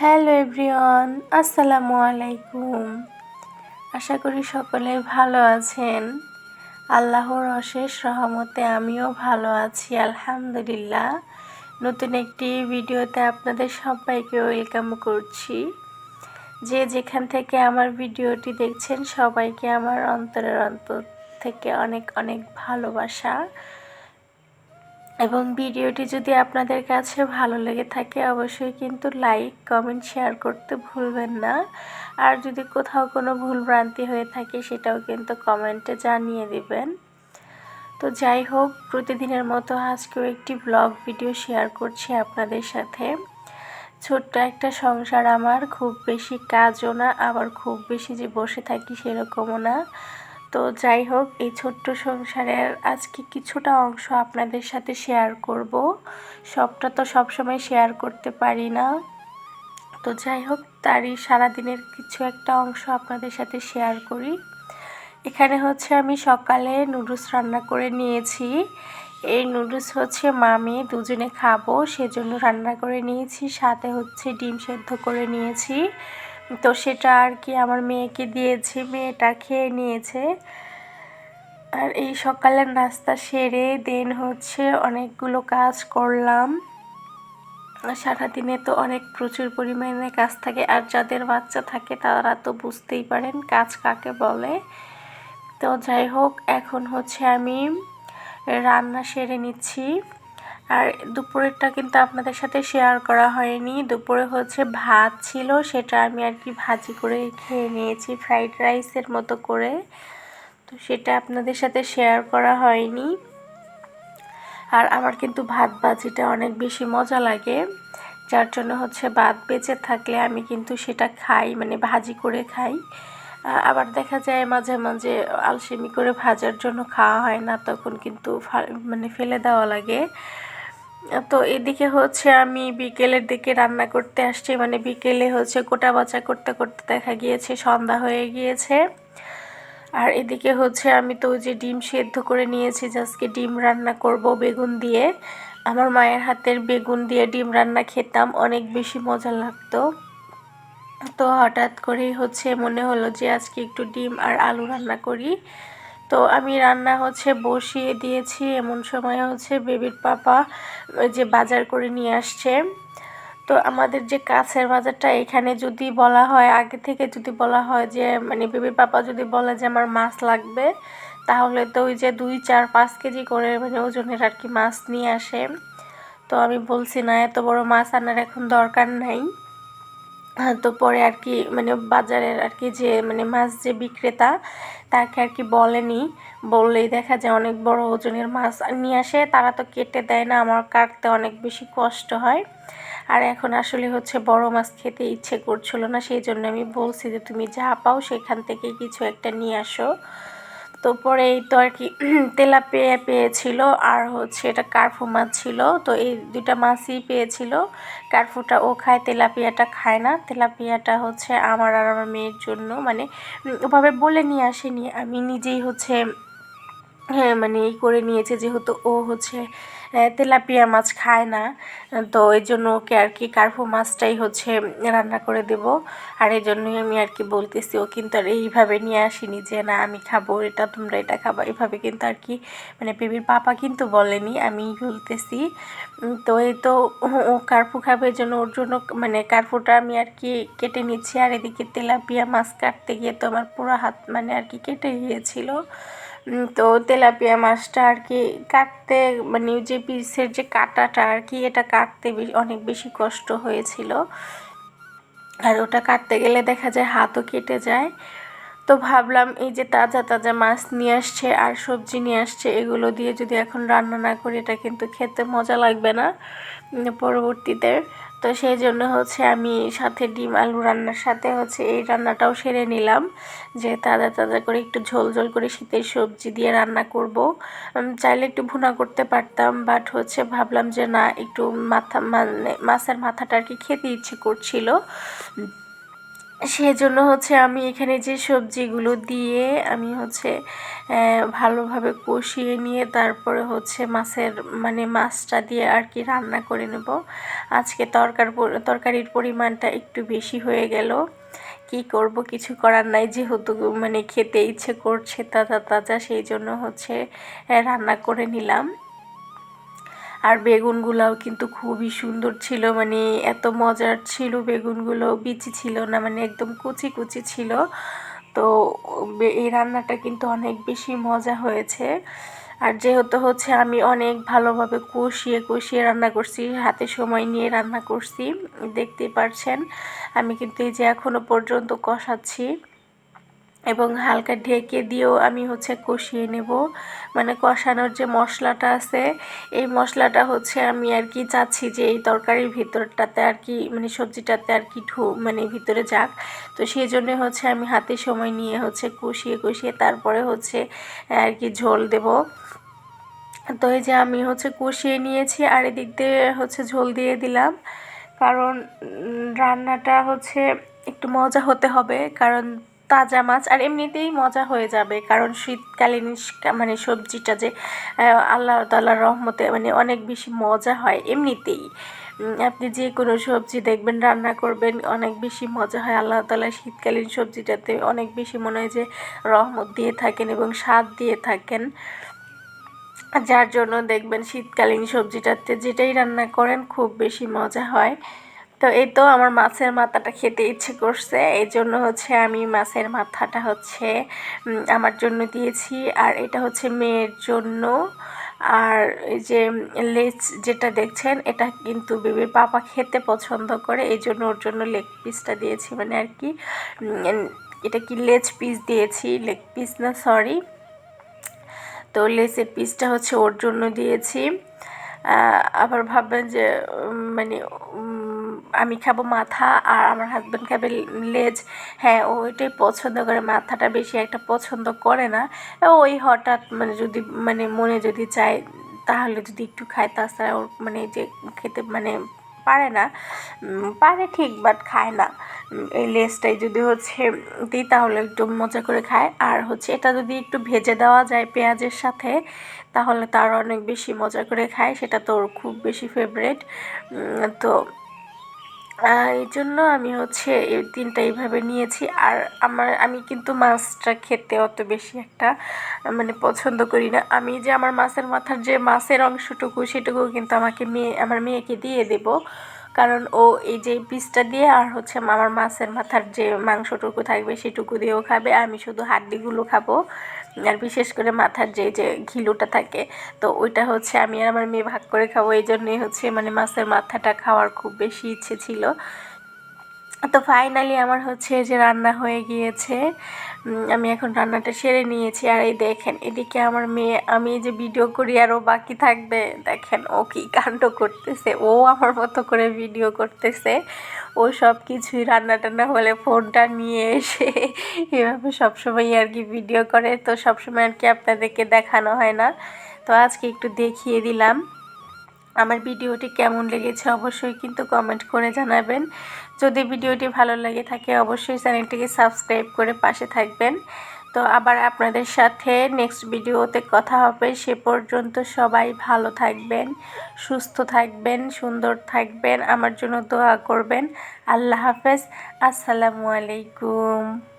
Hello everyone, আসসালামু আলাইকুম। আশা করি সকলে ভালো আছেন। আল্লাহর অশেষ রহমতে আমিও ভালো আছি, আলহামদুলিল্লাহ। নতুন একটি ভিডিওতে আপনাদের সবাইকে ওয়েলকাম করছি। যে যেখান থেকে আমার ভিডিওটি দেখছেন, সবাইকে আমার অন্তরের অন্তর থেকে অনেক অনেক ভালোবাসা। এবং ভিডিওটি যদি আপনাদের কাছে ভালো লেগে থাকে, অবশ্যই কিন্তু লাইক, কমেন্ট, শেয়ার করতে ভুলবেন না। আর যদি কোথাও কোনো ভুল ভ্রান্তি হয়ে থাকে, সেটাও কিন্তু কমেন্টে জানিয়ে দিবেন। তো যাই হোক, প্রতিদিনের মতো আজকেও একটি ব্লগ ভিডিও শেয়ার করছি আপনাদের সাথে। ছোট্ট একটা সংসার আমার, খুব বেশি কাজও না, আবার খুব বেশি যে বসে থাকি সেরকমও না। তো যাই হোক, এই ছোট্ট সংসারের আজকে কিছুটা অংশ আপনাদের সাথে শেয়ার করব। সবটা তো সবসময় শেয়ার করতে পারি না। তো যাই হোক, তারই সারাদিনের কিছু একটা অংশ আপনাদের সাথে শেয়ার করি। এখানে হচ্ছে আমি সকালে নুডলস রান্না করে নিয়েছি। এই নুডলস হচ্ছে মামি দুজনে খাব, সেজন্য রান্না করে নিয়েছি, সাথে হচ্ছে ডিম সেদ্ধ করে নিয়েছি। তো সেটা আর কি আমার মেয়েকে দিয়েছি, মেয়েটা খেয়ে নিয়েছে। আর এই সকালের নাস্তা সেরে দেন হচ্ছে অনেকগুলো কাজ করলাম। সারাদিনে তো অনেক প্রচুর পরিমাণে কাজ থাকে, আর যাদের বাচ্চা থাকে তারা তো বুঝতেই পারেন কাজ কাকে বলে। তো যাই হোক, এখন হচ্ছে আমি রান্না সেরে নিচ্ছি। আর দুপুরেরটা কিন্তু আপনাদের সাথে শেয়ার করা হয়নি। দুপুরে হচ্ছে ভাত ছিল, সেটা আমি আর কি ভাজি করে খেয়ে নিয়েছি ফ্রাইড রাইসের মতো করে। তো সেটা আপনাদের সাথে শেয়ার করা হয়নি। আর আমার কিন্তু ভাত ভাজিটা অনেক বেশি মজা লাগে, যার জন্য হচ্ছে ভাত বেঁচে থাকলে আমি কিন্তু সেটা খাই মানে ভাজি করে খাই। আবার দেখা যায় মাঝে মাঝে আলসেমি করে ভাজার জন্য খাওয়া হয় না, তখন কিন্তু মানে ফেলে দেওয়া লাগে। তো এদিকে হচ্ছে আমি বিকেলের দিকে রান্না করতে আসছি। মানে বিকেলে হচ্ছে কোটা বাচা করতে করতে দেখা গিয়েছে, সন্ধ্যা হয়ে গিয়েছে। আর এদিকে হচ্ছে আমি তো যে ডিম সেদ্ধ করে নিয়েছি আজকে ডিম রান্না করব বেগুন দিয়ে। আমার মায়ের হাতের বেগুন দিয়ে ডিম রান্না খেতাম, অনেক বেশি মজা লাগতো। তো হঠাৎ করেই হচ্ছে মনে হলো যে আজকে একটু ডিম আর আলু রান্না করি। তো আমি রান্না হচ্ছে বসিয়ে দিয়েছি, এমন সময় হচ্ছে বেবির পাপা যে বাজার করে নিয়ে আসছে। তো আমাদের যে কাছের বাজারটা, এখানে যদি বলা হয়, আগে থেকে যদি বলা হয় যে মানে বেবির পাপা যদি বলে যে আমার মাছ লাগবে, তাহলে তো ওই যে দুই, চার, পাঁচ কেজি করে মানে ওজনের আর কি মাছ নিয়ে আসে। তো আমি বলছি না, এত বড় মাছ আনার এখন দরকার নাই। তো পরে আর কি মানে বাজারের আর কি যে মানে মাছ যে বিক্রেতা, তাকে আর কি বলেনি। বললেই দেখা যায় অনেক বড় ওজনের মাছ নিয়ে আসে। তারা তো কেটে দেয় না, আমার কাটতে অনেক বেশি কষ্ট হয়। আর এখন আসলে হচ্ছে বড় মাছ খেতে ইচ্ছে করছিল না, সেই জন্য আমি বলছি যে, তুমি যা পাও সেখান থেকে কিছু একটা নিয়ে আসো। তো পরে এই তো আর কি তেলাপিয়া পেয়েছিল আর হচ্ছে এটা কার্ফু মাছ ছিল। তো এই দুইটা মাছই পেয়েছিল। কার্ফুটা ও খায়, তেলাপিয়াটা খায় না। তেলাপিয়াটা হচ্ছে আমার আর আমার মেয়ের জন্য। মানে ওভাবে বলে নিয়ে আসেনি। আমি নিজেই হচ্ছে হ্যাঁ মানে এই করে নিয়েছে যেহেতু ও হচ্ছে তেলাপিয়া মাছ খায় না। তো এই জন্য ওকে আর কি কার্ফু মাছটাই হচ্ছে রান্না করে দেব। আর এই জন্যই আমি আর কি বলতেছি, ও কিন্তু আর এইভাবে নিয়ে আসিনি যে, না, আমি খাব, এটা তোমরা এটা খাব। এইভাবে কিন্তু আর কি মানে বেবির পাপা কিন্তু বলেনি, আমি বলতেছি। তো এই তো ও কার্ফু খাবে এই জন্য, ওর জন্য মানে কার্ফুটা আমি আর কি কেটে নিচ্ছি। আর এদিকে তেলাপিয়া মাছ কাটতে গিয়ে তো আমার পুরো হাত মানে আর কি কেটে গিয়েছিল। তো তেলাপিয়া মাছটা আর কি কাটতে মানে যে পিসের যে কাটাটা আর কি, এটা কাটতে অনেক বেশি কষ্ট হয়েছিল। আর ওটা কাটতে গেলে দেখা যায় হাতও কেটে যায়। তো ভাবলাম এই যে তাজা তাজা মাছ নিয়ে আসছে আর সবজি নিয়ে আসছে, এগুলো দিয়ে যদি এখন রান্না না করি, এটা কিন্তু খেতে মজা লাগবে না পরবর্তীতে। তো সেই জন্য হচ্ছে আমি সাথে ডিম আলু রান্নার সাথে হচ্ছে এই রান্নাটাও সেরে নিলাম। যে তাজা তাজা করে একটু ঝোল ঝোল করে শীতের সবজি দিয়ে রান্না করব। চাইলে একটু ভুনা করতে পারতাম বাট হচ্ছে ভাবলাম যে না, একটু মাথা মানে মাছের মাথাটা আর কি খেতে ইচ্ছে করছিল। সেজন্য হচ্ছে আমি এখানে যে সবজিগুলো দিয়ে আমি হচ্ছে ভালোভাবে কষিয়ে নিয়ে তারপরে হচ্ছে মাছের মানে মাছটা দিয়ে আর কি রান্না করে নেব। আজকে তরকার তরকারির পরিমাণটা একটু বেশি হয়ে গেল। কি করব? কিছু করার নাই, যেহেতু মানে খেতে ইচ্ছে করছে তাজা তাজা, সেই জন্য হচ্ছে রান্না করে নিলাম। আর বেগুনগুলোও কিন্তু খুবই সুন্দর ছিল মানে এত মজার ছিল বেগুনগুলো, বিচি ছিল না মানে একদম কুচি কুচি ছিল। তো এই রান্নাটা কিন্তু অনেক বেশি মজা হয়েছে। আর যেহেতু হচ্ছে আমি অনেক ভালোভাবে কষিয়ে কষিয়ে রান্না করছি, হাতে সময় নিয়ে রান্না করছি, দেখতেই পারছেন। আমি কিন্তু এই যে এখনও পর্যন্ত কষাচ্ছি। এবং হালকা ঢেকে দিয়েও আমি হচ্ছে কষিয়ে নেব। মানে কষানোর যে মশলাটা আছে, এই মশলাটা হচ্ছে আমি আর কি চাচ্ছি যে এই তরকারির ভিতরটাতে আর কি মানে সবজিটাতে আর কি ঢু মানে ভিতরে যাক। তো সেই জন্য হচ্ছে আমি হাতে সময় নিয়ে হচ্ছে কষিয়ে কষিয়ে তারপরে হচ্ছে আর কি ঝোল দেব। তো এই যে আমি হচ্ছে কষিয়ে নিয়েছি আর এদিক দিয়ে হচ্ছে ঝোল দিয়ে দিলাম। কারণ রান্নাটা হচ্ছে একটু মজা হতে হবে। কারণ তাজা মাছ, আর এমনিতেই মজা হয়ে যাবে, কারণ শীতকালীন মানে সবজিটা যে আল্লাহ তাল্লাহর রহমতে মানে অনেক বেশি মজা হয় এমনিতেই। আপনি যে কোনো সবজি দেখবেন, রান্না করবেন, অনেক বেশি মজা হয় আল্লাহ তালা শীতকালীন সবজিটাতে, অনেক বেশি মনে হয় যে রহমত দিয়ে থাকেন এবং স্বাদ দিয়ে থাকেন। যার জন্য দেখবেন শীতকালীন সবজিটাতে যেটাই রান্না করেন, খুব বেশি মজা হয়। তো এই তো আমার মাছের মাথাটা খেতে ইচ্ছে করছে। এই জন্য হচ্ছে আমি মাছের মাথাটা হচ্ছে আমার জন্য দিয়েছি। আর এটা হচ্ছে মেয়ের জন্য। আর এই যে লেজ যেটা দেখছেন, এটা কিন্তু বেবির পাপা খেতে পছন্দ করে। এই জন্য ওর জন্য লেগ পিসটা দিয়েছি মানে আর কি এটা কি লেজ পিস দিয়েছি? লেগ পিস না সরি তো লেসের পিসটা হচ্ছে ওর জন্য দিয়েছি। আবার ভাববেন যে মানে আমি খাব মাথা আর আমার হাজব্যান্ড খাবে লেজ। হ্যাঁ ও ওইটাই পছন্দ করে, মাথাটা বেশি একটা পছন্দ করে না। ওই হঠাৎ মানে যদি মানে মনে যদি চায়, তাহলে যদি একটু খায়, তাছাড়া ওর মানে যে খেতে মানে পারে না পারে ঠিক বাট খায় না। এই লেসটাই যদি হচ্ছে দিই, তাহলে একটু মজা করে খায়। আর হচ্ছে এটা যদি একটু ভেজে দেওয়া যায় পেঁয়াজের সাথে, তাহলে তার অনেক বেশি মজা করে খায়। সেটা তো ওর খুব বেশি ফেভারেট তো এই জন্য আমি হচ্ছে এই তিনটা এইভাবে নিয়েছি। আর আমার, আমি কিন্তু মাছটা খেতে অত বেশি একটা মানে পছন্দ করি না। আমি যে আমার মাছের মাথার যে মাছের অংশটুকু, সেটুকু কিন্তু আমাকে মেয়ে, আমার মেয়েকে দিয়ে দেব। কারণ ও এই যে পিসটা দিয়ে আর হচ্ছে আমার মাছের মাথার যে মাংসটুকু থাকবে, সেটুকু দিয়েও খাবে। আমি শুধু হাড্ডিগুলো খাব। আর বিশেষ করে মাথার যে যে ঘিলুটা থাকে, তো ওইটা হচ্ছে আমি আর আমার মেয়ে ভাগ করে খাব। এই জন্যই হচ্ছে মানে মাছের মাথাটা খাওয়ার খুব বেশি ইচ্ছে ছিল। তো ফাইনালি আমার হচ্ছে যে রান্না হয়ে গিয়েছে আমি এখন রান্নাটা সেরে নিয়েছি। আর এই দেখেন, এদিকে আমার মেয়ে, আমি যে ভিডিও করি আরও বাকি থাকবে। দেখেন ও কি কাণ্ড করতেছে, ও আমার মতো করে ভিডিও করতেছে। ও সব কিছুই রান্না টান্না হলে ফোনটা নিয়ে এসে এভাবে সবসময় আর কি ভিডিও করে। তো সবসময় আর কি আপনাদেরকে দেখানো হয় না। তো আজকে একটু দেখিয়ে দিলাম। আমার ভিডিওটি কেমন লেগেছে অবশ্যই কিন্তু কমেন্ট করে জানাবেন। যদি ভিডিওটি ভালো লাগে থাকে অবশ্যই চ্যানেলটিকে সাবস্ক্রাইব করে পাশে থাকবেন। তো আবার আপনাদের সাথে নেক্সট ভিডিওতে কথা হবে। সে পর্যন্ত সবাই ভালো থাকবেন, সুস্থ থাকবেন, সুন্দর থাকবেন। আমার জন্য দোয়া করবেন। আল্লাহ হাফেজ। আসসালামু আলাইকুম।